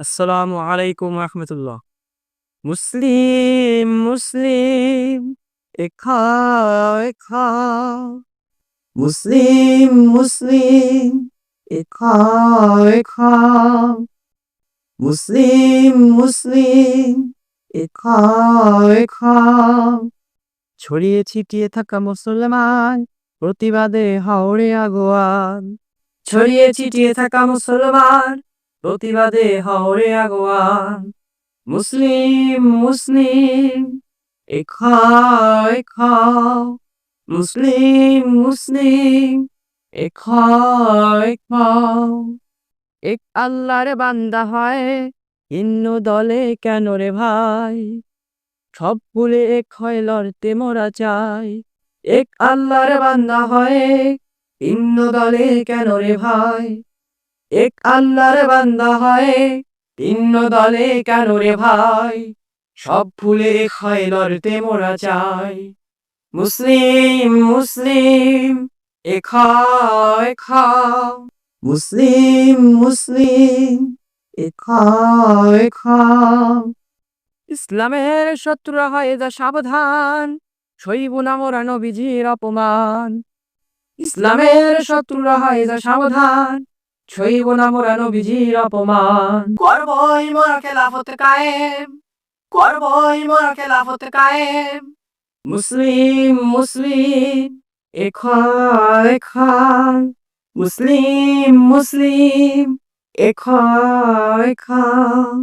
আসসালামু আলাইকুম রহমতুল্লাহ। মুসলিম মুসলিম এখাও এখাও মুসলিম মুসলিম এখাও এখাও মুসলিম মুসলিম এখাও এখাও ছড়িয়ে ছিটিয়ে থাকা মুসলমান, প্রতিবাদে হাওড়ে আগোয়ান। ছড়িয়ে ছিটিয়ে থাকা মুসলমান প্রতিবাদে হাওড়ে আগোয়ান। মুসলিম মুসলিম এখাও মুসলিম মুসলিম এখাও এক আল্লাহর বান্দা হয়, হিন্দু দলে কেন রে ভাই? সব ভুলে এক হয়, লড়তে মোরা চাই। এক আল্লাহর বান্দা হয়, হিন্দু দলে কেন রে ভাই? এক আল্লাহর বান্দা হয় ভিন্ন দলে কেন রে ভাই? সব এক হয় লড়তে মোরা চাই। মুসলিম মুসলিম এখাও এখাও মুসলিম মুসলিম এখাও এখাও ইসলামের শত্রুরা হয় যা সাবধান সইব না মোরা নবীজির অপমান। ইসলামের শত্রুরা হয় যা সাবধান সইব না মোরা নবীজির অপমান। করবই মোরা খেলাফত কায়েম করবই মোরা খেলাফত কায়েম। মুসলিম মুসলিম এখান এখান। মুসলিম মুসলিম এখান এখান।